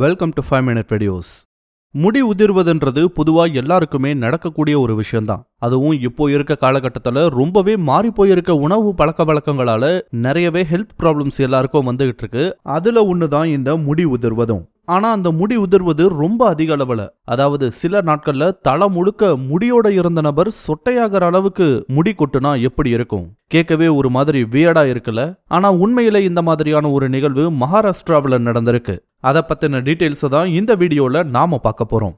Welcome to five minute videos முடி உதிர்வதுன்றது பொதுவா எல்லாருக்குமே நடக்கக்கூடிய ஒரு விஷயம்தான். அதுவும் இப்போ இருக்க காலகட்டத்தில் ரொம்பவே மாறி போயிருக்க உணவு பழக்க வழக்கங்களால நிறையவே ஹெல்த் ப்ராப்ளம்ஸ் எல்லாருக்கும் வந்துகிட்டு இருக்கு. அதுல ஒன்று தான் இந்த முடி உதிர்வதும். ஆனால் அந்த முடி உதிர்வது ரொம்ப அதிக அளவில். அதாவது சில நாட்களில் தலை முழுக்க முடியோட இருந்த நபர் சொட்டையாகிற அளவுக்கு முடி கொட்டுனா எப்படி இருக்கும்? கேட்கவே ஒரு மாதிரி வியடா இருக்குல்ல. ஆனால் உண்மையில இந்த மாதிரியான ஒரு நிகழ்வு மகாராஷ்டிராவில் நடந்திருக்கு. அதை பற்றின டீட்டெயில்ஸை தான் இந்த வீடியோவில் நாம பார்க்க போகிறோம்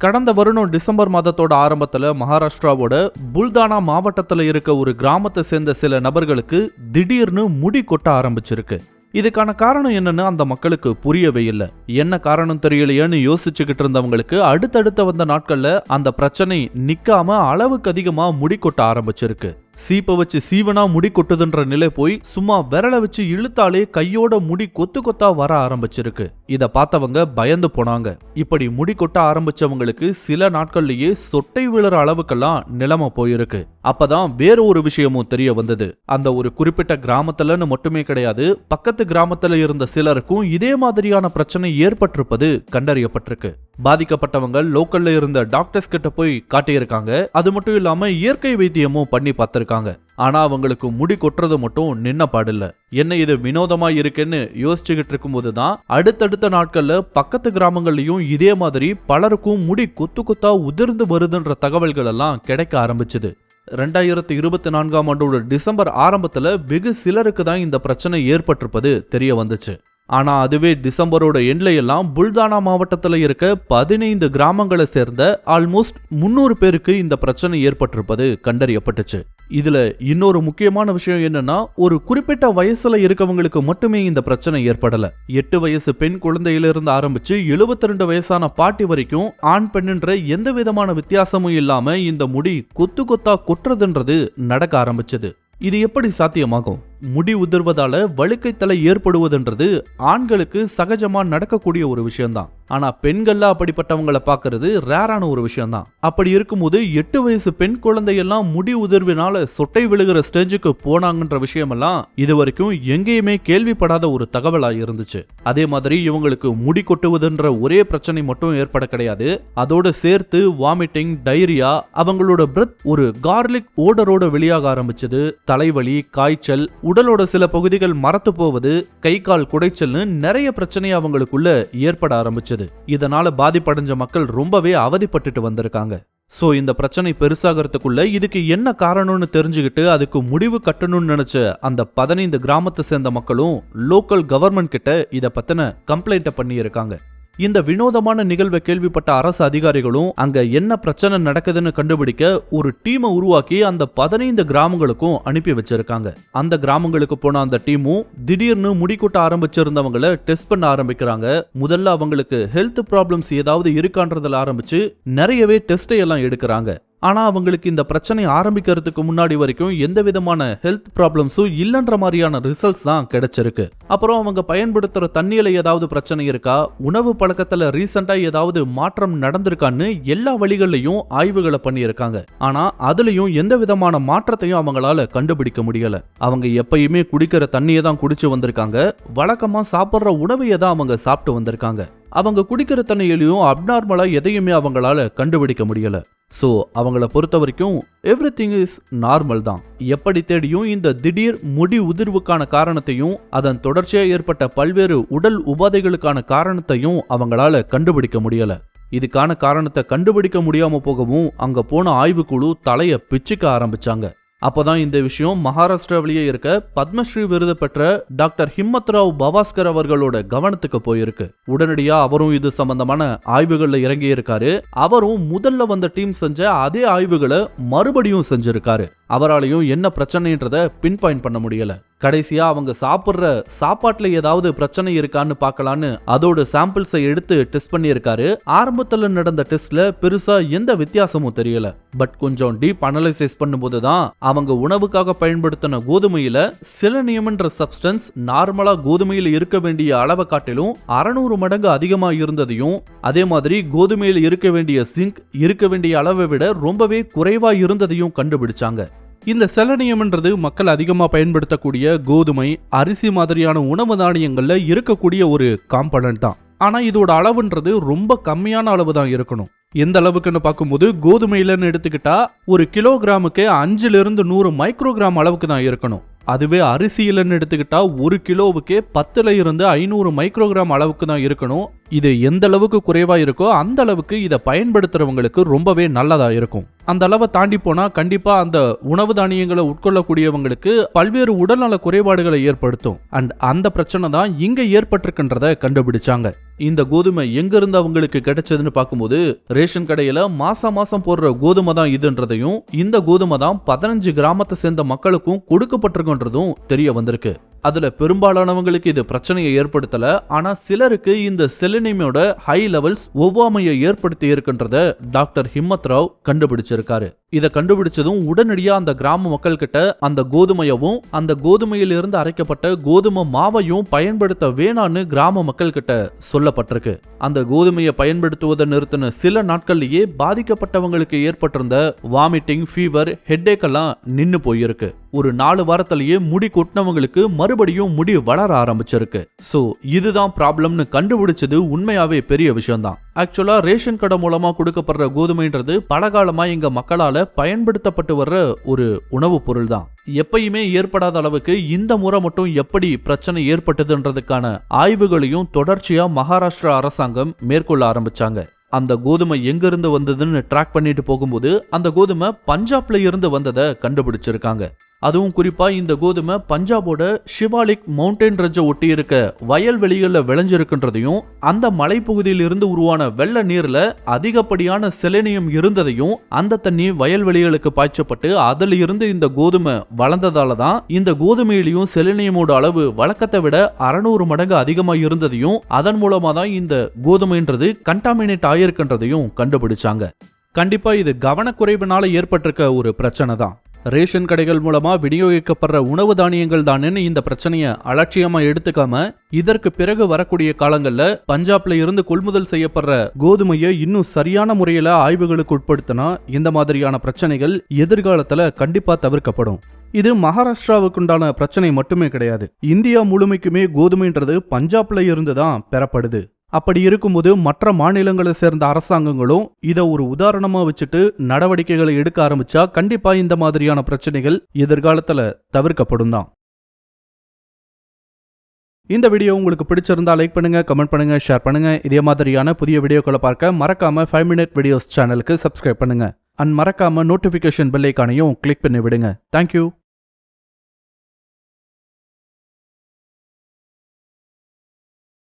கடந்த வருடம் டிசம்பர் மாதத்தோட ஆரம்பத்தில் மகாராஷ்டிராவோட புல்தானா மாவட்டத்தில் இருக்க ஒரு கிராமத்தை சேர்ந்த சில நபர்களுக்கு திடீர்னு முடி கொட்ட ஆரம்பிச்சிருக்கு. இதுக்கான காரணம் என்னன்னு அந்த மக்களுக்கு புரியவே இல்லை. என்ன காரணம் தெரியலையேன்னு யோசிச்சுக்கிட்டு இருந்தவங்களுக்கு அடுத்தடுத்த வந்த நாட்களில் அந்த பிரச்சனை நிற்காம அளவுக்கு அதிகமாக முடி கொட்ட ஆரம்பிச்சிருக்கு. சீப்பை வச்சு சீவனா முடி கொட்டுதுன்ற நிலை போய் சும்மா விரலை வச்சு இழுத்தாலே கையோட முடி கொத்து கொத்தா வர ஆரம்பிச்சிருக்கு. இத பார்த்தவங்க பயந்து போனாங்க. இப்படி முடி கொட்ட ஆரம்பிச்சவங்களுக்கு சில நாட்கள்லயே சொட்டை விழுற அளவுக்கெல்லாம் நிலைமை போயிருக்கு. அப்பதான் வேற ஒரு விஷயமும் தெரிய வந்தது. அந்த ஒரு குறிப்பிட்ட கிராமத்துலன்னு மட்டுமே கிடையாது பக்கத்து கிராமத்துல இருந்த சிலருக்கும் இதே மாதிரியான பிரச்சனை ஏற்பட்டிருப்பது கண்டறியப்பட்டிருக்கு. பாதிக்கப்பட்டவங்க லோக்கல்ல இருந்த டாக்டர்ஸ் கிட்ட போய் காட்டியிருக்காங்க. அது மட்டும் இல்லாம இயற்கை வைத்தியமும் பண்ணி பார்த்திருக்காங்க. ஆனா அவங்களுக்கு முடி கொட்டுறது மட்டும் நின்ன பாடில்ல. என்ன இது வினோதமா இருக்குன்னு யோசிச்சுக்கிட்டு இருக்கும்போது தான் அடுத்தடுத்த நாட்கள்ல பக்கத்து கிராமங்கள்லயும் இதே மாதிரி பலருக்கும் முடி கொத்து கொத்தா உதிர்ந்து வருதுன்ற தகவல்கள் எல்லாம் கிடைக்க ஆரம்பிச்சுது. ரெண்டாயிரத்தி இருபத்தி நான்காம் ஆண்டோட டிசம்பர் ஆரம்பத்துல வெகு சிலருக்கு தான் இந்த பிரச்சனை ஏற்பட்டிருப்பது தெரிய வந்துச்சு. ஆனா அதுவே டிசம்பரோட எண்ட்ல எல்லாம் புல்தானா மாவட்டத்துல இருக்க பதினைந்து கிராமங்களை சேர்ந்த ஆல்மோஸ்ட் முன்னூறு பேருக்கு இந்த பிரச்சனை ஏற்பட்டிருப்பது கண்டறியப்பட்டுச்சு. இதில் இன்னொரு முக்கியமான விஷயம் என்னன்னா ஒரு குறிப்பிட்ட வயசுல இருக்கவங்களுக்கு மட்டுமே இந்த பிரச்சனை ஏற்படல. எட்டு வயசு பெண் குழந்தையிலிருந்து ஆரம்பிச்சு 72 ரெண்டு வயசான பாட்டி வரைக்கும் ஆண் பெண்ணுன்ற எந்த விதமான வித்தியாசமும் இல்லாம இந்த முடி கொத்து கொத்தா கொட்டுறதுன்றது நடக்க ஆரம்பிச்சது. இது எப்படி சாத்தியமாகும்? முடி உதிர்வதால வழுக்கை தலை ஏற்படுவதுன்றது ஆண்களுக்கு சகஜமா நடக்கக்கூடிய ஒரு விஷயம்தான். ஆனா பெண்கள்ல அப்படிப்பட்டவங்கள பாக்குறது ரேரான ஒரு விஷயம்தான். அப்படி இருக்கும்போது எட்டு வயசு பெண் குழந்தையெல்லாம் முடி உதிர்வினால சொட்டை விழுகிற ஸ்டேஜுக்கு போனாங்கன்ற விஷயமெல்லாம் இது வரைக்கும் எங்கேயுமே கேள்விப்படாத ஒரு தகவலா இருந்துச்சு. அதே மாதிரி இவங்களுக்கு முடி கொட்டுவதுன்ற ஒரே பிரச்சனை மட்டும் ஏற்பட கிடையாது. அதோட சேர்த்து வாமிட்டிங் டைரியா அவங்களோட பிரெத் ஒரு கார்லிக் ஓடரோட வெளியாக ஆரம்பிச்சது. தலைவலி காய்ச்சல் உடலோட சில பகுதிகள் மரத்து போவது கை கால் குடைச்சல்னு நிறைய பிரச்சனை அவங்களுக்குள்ள ஏற்பட ஆரம்பிச்சது. இதனால பாதிப்படைஞ்ச மக்கள் ரொம்பவே அவதிப்பட்டுட்டு வந்திருக்காங்க. சோ இந்த பிரச்சனை பெருசாகிறதுக்குள்ள இதுக்கு என்ன காரணம்னு தெரிஞ்சுக்கிட்டு அதுக்கு முடிவு கட்டணும்னு நினைச்ச அந்த பதினைந்து கிராமத்தை சேர்ந்த மக்களும் லோக்கல் கவர்மெண்ட் கிட்ட இதை பத்தின கம்ப்ளைண்ட்டை பண்ணியிருக்காங்க. இந்த வினோதமான நிகழ்வை கேள்விப்பட்ட அரசு அதிகாரிகளும் அங்க என்ன பிரச்சனை நடக்குதுன்னு கண்டுபிடிக்க ஒரு டீமை உருவாக்கி அந்த பதினைந்து கிராமங்களுக்கும் அனுப்பி வச்சிருக்காங்க. அந்த கிராமங்களுக்கு போன அந்த டீமும் திடீர்னு முடிக்கூட்ட ஆரம்பிச்சிருந்தவங்கள டெஸ்ட் பண்ண ஆரம்பிக்கிறாங்க. முதல்ல அவங்களுக்கு ஹெல்த் ப்ராப்ளம்ஸ் ஏதாவது இருக்கான்றதுல ஆரம்பிச்சு நிறையவே டெஸ்டை எல்லாம் எடுக்கிறாங்க. ஆனால் அவங்களுக்கு இந்த பிரச்சனை ஆரம்பிக்கிறதுக்கு முன்னாடி வரைக்கும் எந்த விதமான ஹெல்த் ப்ராப்ளம்ஸும் இல்லைன்ற மாதிரியான ரிசல்ட்ஸ் தான் கிடைச்சிருக்கு. அப்புறம் அவங்க பயன்படுத்துகிற தண்ணியில் ஏதாவது பிரச்சனை இருக்கா? உணவு பழக்கத்தில் ரீசெண்டாக ஏதாவது மாற்றம் நடந்திருக்கான்னு எல்லா வழிகள்லையும் ஆய்வுகளை பண்ணியிருக்காங்க. ஆனால் அதுலேயும் எந்த விதமான மாற்றத்தையும் அவங்களால கண்டுபிடிக்க முடியல. அவங்க எப்பயுமே குடிக்கிற தண்ணியை தான் குடிச்சு வந்திருக்காங்க. வழக்கமாக சாப்பிட்ற உணவையை தான் அவங்க சாப்பிட்டு வந்திருக்காங்க. அவங்க குடிக்கிற தண்ணியிலையும் அப்நார்மலாக எதையுமே அவங்களால கண்டுபிடிக்க முடியல. ஸோ அவங்கள பொறுத்த வரைக்கும் எவ்ரி திங் இஸ் நார்மல் தான். எப்படி தேடியும் இந்த திடீர் முடி உதிர்வுக்கான காரணத்தையும் அதன் தொடர்ச்சியாக ஏற்பட்ட பல்வேறு உடல் உபாதைகளுக்கான காரணத்தையும் அவங்களால கண்டுபிடிக்க முடியல. இதுக்கான காரணத்தை கண்டுபிடிக்க முடியாம போகவும் அங்க போன ஆய்வுக்குழு தலையை பிச்சுக்க ஆரம்பிச்சாங்க. அப்போதான் இந்த விஷயம் மகாராஷ்டிராவிலேயே இருக்க பத்மஸ்ரீ விருது பெற்ற டாக்டர் ஹிம்மத் ராவ் பவாஸ்கர் அவர்களோட கவனத்துக்கு போயிருக்கு. உடனடியா அவரும் இது சம்பந்தமான ஆய்வுகள்ல இறங்கி இருக்காரு அவரும் முதல்ல வந்த டீம் செஞ்ச அதே ஆய்வுகளை மறுபடியும் செஞ்சிருக்காரு. அவராலையும் என்ன பிரச்சனைன்றத பின் பாயிண்ட் பண்ண முடியல. கடைசியா அவங்க சாப்பிட்ற சாப்பாட்டுல ஏதாவது பிரச்சனை இருக்கான்னு பார்க்கலான்னு அதோட சாம்பிள்ஸை எடுத்து டெஸ்ட் பண்ணியிருக்காரு. ஆரம்பத்தில் நடந்த டெஸ்ட்ல பெருசா எந்த வித்தியாசமும் தெரியல. பட் கொஞ்சம் டீப் அனலைசிஸ் பண்ணும்போது தான் அவங்க உணவுக்காக பயன்படுத்தின கோதுமையில சிலனியம்ன்ற சப்ஸ்டன்ஸ் நார்மலா கோதுமையில் இருக்க வேண்டிய அளவை காட்டிலும் அறநூறு மடங்கு அதிகமாக இருந்ததையும் அதே மாதிரி கோதுமையில் இருக்க வேண்டிய சிங்க் இருக்க வேண்டிய அளவை விட ரொம்பவே குறைவா இருந்ததையும் கண்டுபிடிச்சாங்க. இந்த செலனியம்ன்றது மக்கள் அதிகமாக பயன்படுத்தக்கூடிய கோதுமை அரிசி மாதிரியான உணவு தானியங்களில் இருக்கக்கூடிய ஒரு காம்பனன்ட் தான். ஆனால் இதோட அளவுன்றது ரொம்ப கம்மியான அளவு தான் இருக்கணும். எந்த அளவுக்குன்னு பார்க்கும்போது கோதுமையிலன்னு எடுத்துக்கிட்டா ஒரு கிலோகிராமுக்கு அஞ்சிலிருந்து நூறு மைக்ரோகிராம் அளவுக்கு தான் இருக்கணும். அதுவே அரிசியிலன்னு எடுத்துக்கிட்டா ஒரு கிலோவுக்கே பத்துல இருந்து ஐநூறு மைக்ரோகிராம் அளவுக்கு தான் இருக்கணும். இது எந்த அளவுக்கு குறைவா இருக்கோ அந்த அளவுக்கு இதை பயன்படுத்துறவங்களுக்கு ரொம்பவே நல்லதா இருக்கும். அந்த அளவை தாண்டி போனா கண்டிப்பா அந்த உணவு தானியங்களை உட்கொள்ளக்கூடியவங்களுக்கு பல்வேறு உடல்நல குறைபாடுகளை ஏற்படுத்தும். அண்ட் அந்த பிரச்சனை தான் இங்க ஏற்பட்டிருக்குன்றத கண்டுபிடிச்சாங்க. இந்த கோதுமை எங்க இருந்து அவங்களுக்கு கிடைச்சதுன்னு பார்க்கும்போது ரேஷன் கடையில மாசம் மாசம் போடுற கோதுமை தான் இதுன்றதையும் இந்த கோதுமை தான் பதினஞ்சு கிராமத்தை சேர்ந்த மக்களுக்கும் கொடுக்கப்பட்டிருக்குன்றதும் தெரிய வந்திருக்கு. அதுல பெரும்பாலானவங்களுக்கு இது பிரச்சனையை ஏற்படுத்தல. ஆனா சிலருக்கு இந்த செலினியமோட ஹை லெவல்ஸ் ஒவ்வாமையை ஏற்படுத்தி இருக்கின்றத டாக்டர் ஹிம்மத் ராவ் கண்டுபிடிச்சிருக்காரு. இதை கண்டுபிடிச்சதும் உடனடியாக அந்த கிராம மக்கள் கிட்ட அந்த கோதுமையவும் அந்த கோதுமையிலிருந்து அரைக்கப்பட்ட கோதுமை மாவையும் பயன்படுத்த வேணான்னு கிராம மக்கள் கிட்ட சொல்லப்பட்டிருக்கு. அந்த கோதுமையை பயன்படுத்துவதை நிறுத்தின சில நாட்கள்லயே பாதிக்கப்பட்டவங்களுக்கு ஏற்பட்டிருந்த வாமிட்டிங் ஃபீவர் ஹெட்டேக் எல்லாம் நின்னு போயிருக்கு. ஒரு நாலு வாரத்திலேயே முடி கொட்டினவங்களுக்கு மறுபடியும் முடி வளர ஆரம்பிச்சிருக்கு. சோ இதுதான் ப்ராப்ளம்னு கண்டுபிடிச்சது உண்மையாவே பெரிய விஷயம்தான். ஆக்சுவலா ரேஷன் கடை மூலமா கொடுக்கப்படுற கோதுமைன்றது பலகாலமா எங்க மக்களால பயன்படுத்தப்பட்டு வர்ற ஒரு உணவுப் பொருள் தான் எப்பயுமே ஏற்படாத அளவுக்கு இந்த முறை மட்டும் எப்படி பிரச்சனை ஏற்பட்டதுன்றதுக்கான ஆய்வுகளையும் தொடர்ச்சியா மகாராஷ்டிரா அரசாங்கம் மேற்கொள்ள ஆரம்பிச்சாங்க. அந்த கோதுமை எங்க இருந்து வந்ததுன்னு ட்ராக் பண்ணிட்டு போகும்போது அந்த கோதுமை பஞ்சாப்ல இருந்து வந்ததை கண்டுபிடிச்சிருக்காங்க. அதுவும் குறிப்பாக இந்த கோதுமை பஞ்சாபோட ஷிவாலிக் மவுண்டைன் ரஞ்சை ஒட்டி இருக்க வயல்வெளிகளில் விளைஞ்சிருக்குன்றதையும் அந்த மலைப்பகுதியில் இருந்து உருவான வெள்ள நீரில் அதிகப்படியான செலினியம் இருந்ததையும் அந்த தண்ணி வயல்வெளிகளுக்கு பாய்ச்சப்பட்டு அதில் இருந்து இந்த கோதுமை வளர்ந்ததால தான் இந்த கோதுமையிலையும் செலினியமோட அளவு வழக்கத்தை விட அறநூறு மடங்கு அதிகமாக இருந்ததையும் அதன் மூலமாக தான் இந்த கோதுமைன்றது கண்டாமினேட் ஆகியிருக்கின்றதையும் கண்டுபிடிச்சாங்க. கண்டிப்பாக இது கவனக்குறைவினால ஏற்பட்டிருக்க ஒரு பிரச்சனை தான் ரேஷன் கடைகள் மூலமா விநியோகிக்கப்படுற உணவு தானியங்கள் தானேன்னு இந்த பிரச்சனையை அலட்சியமா எடுத்துக்காம இதற்கு பிறகு வரக்கூடிய காலங்கள்ல பஞ்சாப்ல இருந்து கொள்முதல் செய்யப்படுற கோதுமையை இன்னும் சரியான முறையில ஆய்வுகளுக்கு உட்படுத்தினா இந்த மாதிரியான பிரச்சனைகள் எதிர்காலத்துல கண்டிப்பா தவிர்க்கப்படும். இது மகாராஷ்டிராவுக்குண்டான பிரச்சனை மட்டுமே கிடையாது. இந்தியா முழுமைக்குமே கோதுமைன்றது பஞ்சாப்ல இருந்து தான் பெறப்படுது. அப்படி இருக்கும்போது மற்ற மாநிலங்களை சேர்ந்த அரசாங்கங்களும் இதை ஒரு உதாரணமா வச்சுட்டு நடவடிக்கைகளை எடுக்க ஆரம்பிச்சா கண்டிப்பா இந்த மாதிரியான பிரச்சனைகள் எதிர்காலத்துல தவிர்க்கப்படும் தான் இந்த வீடியோ உங்களுக்கு பிடிச்சிருந்தா லைக் பண்ணுங்க கமெண்ட் பண்ணுங்க ஷேர் பண்ணுங்க. இதே மாதிரியான புதிய வீடியோக்களை பார்க்க மறக்காம ஃபைவ் மினிட் வீடியோஸ் சேனலுக்கு சப்ஸ்கிரைப் பண்ணுங்க. அண்ட் மறக்காம நோட்டிபிகேஷன் பெல்லைக்கானையும் கிளிக் பண்ணி விடுங்க. Thank you